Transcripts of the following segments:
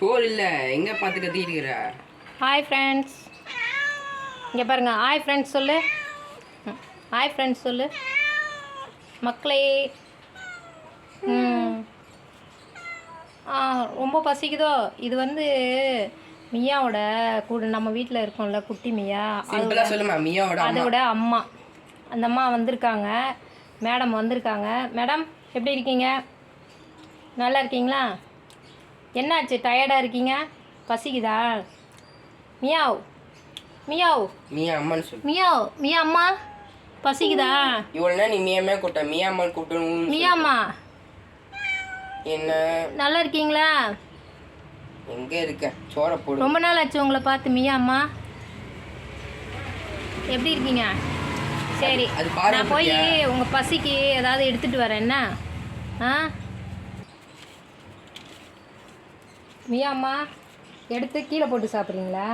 சோறு இல்ல. எங்க பார்த்து இருக்கிற ஹாய் ஃப்ரெண்ட்ஸ் இங்கே பாருங்க. ஹாய் ஃப்ரெண்ட்ஸ் சொல்லு. ஹாய் ஃப்ரெண்ட்ஸ் சொல்லு. மக்களே. ரொம்ப பசிக்குதோ? இது வந்து மியாவோட கூட நம்ம வீட்டில் இருக்கோம்ல குட்டி மியா. அம்மா. அதோட அம்மா. அந்த அம்மா வந்திருக்காங்க. மேடம் வந்திருக்காங்க. மேடம் எப்படி இருக்கீங்க? நல்லா இருக்கீங்களா? என்னாச்சு? டயர்டாக இருக்கீங்க? பசிக்குதா? மியாவ். மியாவ். மியா அம்மான்னு சொல்லு. மியாவ். மியா அம்மா பசிக்குதா? இவ்வளவு நேரம் நீ மியாமே கூட்ட மியா அம்மான்னு கூப்பிட்டு மியா அம்மா என்ன? நல்லா இருக்கீங்களா? எங்க இருக்க? சோற போடு. ரொம்ப நாள் ஆச்சு உங்களை பார்த்து மியா அம்மா எப்படி இருக்கீங்க? சரி. நான் போய் உங்கள் பசிக்கு ஏதாவது எடுத்துகிட்டு வரேன். என்ன? ஆ? மியா அம்மா எடுத்து கீழே போட்டு சாப்பிட்றீங்களா?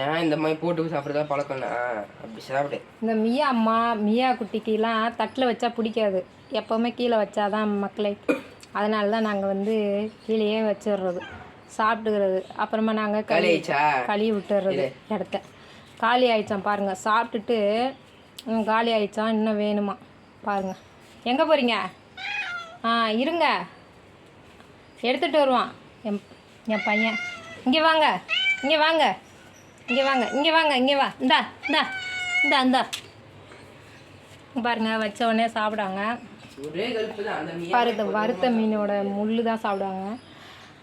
ஏன் இந்த மாதிரி போட்டு சாப்பிட்றதா பழக்கம்னா அப்படி சாப்பிடு. இந்த மியா அம்மா மியா குட்டிக்கெலாம் தட்டில் வச்சா பிடிக்காது. எப்போவுமே கீழே வச்சாதான் மக்களை. அதனால தான் நாங்கள் வந்து கீழேயே வச்சிடுறது சாப்பிட்டுக்கிறது. அப்புறமா நாங்கள் களி கழுவி விட்டுறது இடத்த. காலி ஆயிடுச்சான் பாருங்கள் சாப்பிட்டுட்டு காலி ஆயிடுச்சான் இன்னும் வேணுமா? பாருங்கள் எங்கே போகிறீங்க ஆ இருங்க. எடுத்துகிட்டு வருவான். என் என் பையன். இங்கே வாங்க இங்கே வாங்க இங்கே வாங்க இங்கே வாங்க இங்கே வா. இந்தா இந்தா இந்தா இந்தா. பாருங்க வச்ச உடனே சாப்பிடாங்க. மியா வறுத்த வறுத்த மீனோட முள் தான் சாப்பிடுவாங்க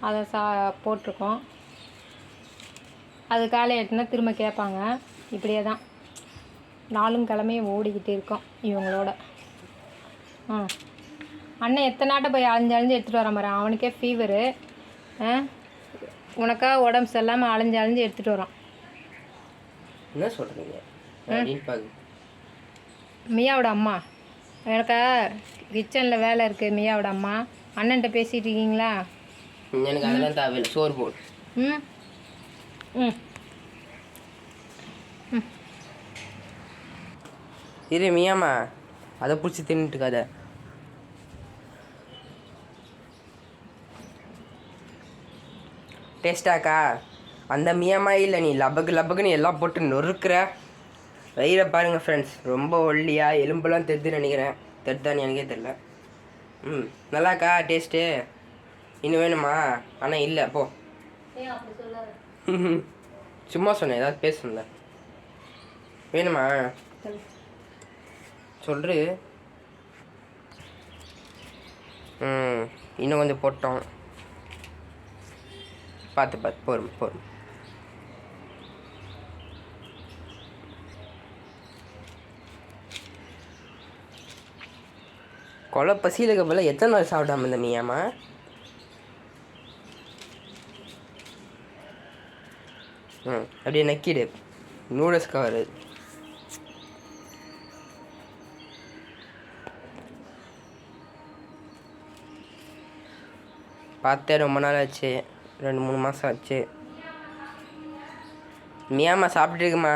அதை சா போட்டிருக்கோம். அது காலை எட்டுனா திரும்ப கேட்பாங்க. இப்படியே தான். நாளும் கிழமையும் ஓடிக்கிட்டு இருக்கோம் இவங்களோட. ஆ அண்ணன் எத்தனை நாட்டை போய் அலைஞ்சு அலைஞ்சு எடுத்துகிட்டு வர மாதிரி அவனுக்கே ஃபீவரு உனக்கா உடம்பு சரியில்லாமல் அலைஞ்சு அலைஞ்சு எடுத்துகிட்டு வரான் என்ன பாக்கு மியாவோட அம்மா. எனக்கா கிச்சனில் வேலை இருக்குது மியாவோட அம்மா. அண்ணன்ட்ட பேசிகிட்டு இருக்கீங்களா? எனக்கு அதெல்லாம் தேவையில்லை சோறு போடு. ம். ம். இரு மியாமா அதை பிடிச்சி தின்னுட்டு இருக்காத. டேஸ்டாக்கா? அந்த மியாமா இல்லை நீ. லபக்கு லபக்குன்னு எல்லாம் போட்டு நொறுக்கிற. வயிறை பாருங்க ஃப்ரெண்ட்ஸ் ரொம்ப ஒல்லியா எலும்பெல்லாம் தெத்துன்னு நினைக்கிறேன். தெத்தான்னு எனக்கே தெரில ம் நல்லாக்கா டேஸ்ட்டு இன்னும் வேணுமா? ஆனால் இல்லை போ. சும்மா சொன்னேன் ஏதாவது பேசணும்ல வேணுமா? சொல்று ம் இன்னும் கொஞ்சம் போட்டோம். பார்த்து பார்த்து போரும் போரும். கொலை பசியில் இருக்க போல எத்தனை நாள் சாப்பிடாம இந்த மீயாமா ம் அப்படியே நக்கிடு. Noodles cover. பார்த்தே ரொம்ப நாள் ஆச்சு ரெண்டு மூணு மாதம் ஆச்சு. மியாமா சாப்பிட்டுருக்குமா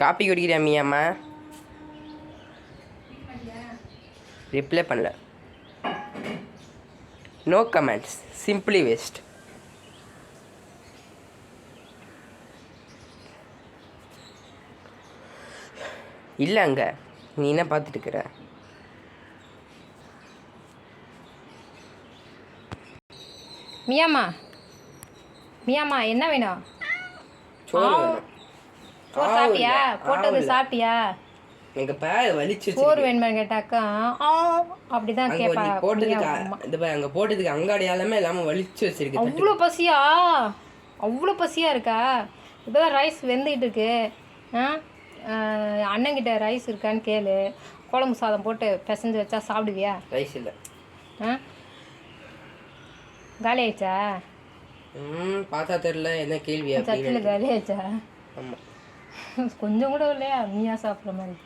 காப்பி குடிக்கிறியா மியாமா ரிப்ளை பண்ணல. நோ கமெண்ட்ஸ் சிம்பிளி வேஸ்ட் இல்லை அங்கே. நீ என்ன பார்த்துட்டு இருக்கிற மியாம்மா மியாம்மா என்ன வேணும்? வேணும். சாப்பிட்டியா? போட்டது சாப்பிட்டியா? எங்கள் பேர் வலிச்சு சோறு வேணுமான்னு கேட்டாக்கா? ஆ அப்படிதான் கேட்பா போட்டதுக்கு. இந்த அங்கே போட்டதுக்கு வலிச்சு வச்சிருக்கு. தட்டு. அவ்வளோ பசியா? அவ்வளோ பசியா இருக்கா? இப்போதான் ரைஸ் வெந்துக்கிட்டு இருக்கு. அண்ணன்கிட்ட ரைஸ் இருக்கான்னு கேளு. குழம்பு சாதம் போட்டு பிசைஞ்சு வச்சா சாப்பிடுவியா? ரைஸ் இல்லை. ஆ? காலி ஆயிடுச்சா ம் பார்த்தா தெரில என்ன கேள்வி சட்டியில் காலி ஆயிடுச்சா ஆமாம் கொஞ்சம் கூட இல்லையா? நீயா சாப்பிட்ற மாதிரி.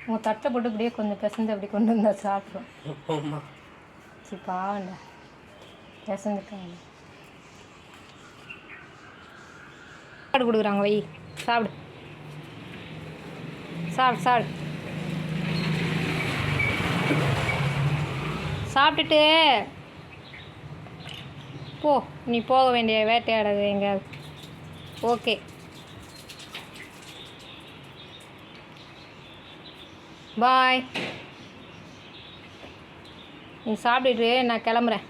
உங்கள் தட்டை போட்டு அப்படியே கொஞ்சம் பிசைஞ்சு அப்படி கொண்டு வந்தா சாப்பிட்றோம் ஆமா. சரி பாவண்டா பிசைஞ்சுக்காங்க சாப்பிடு கொடுக்குறாங்க வை. சாப்பிடு. சாப்பிடு சாப்பிடு. சாப்பிட்டுட்டு போ நீ போக வேண்டிய வேட்டையாட எங்கேயாவது ஓகே. பாய். நீ சாப்பிட்டுட்டு நான் கிளம்புறேன்.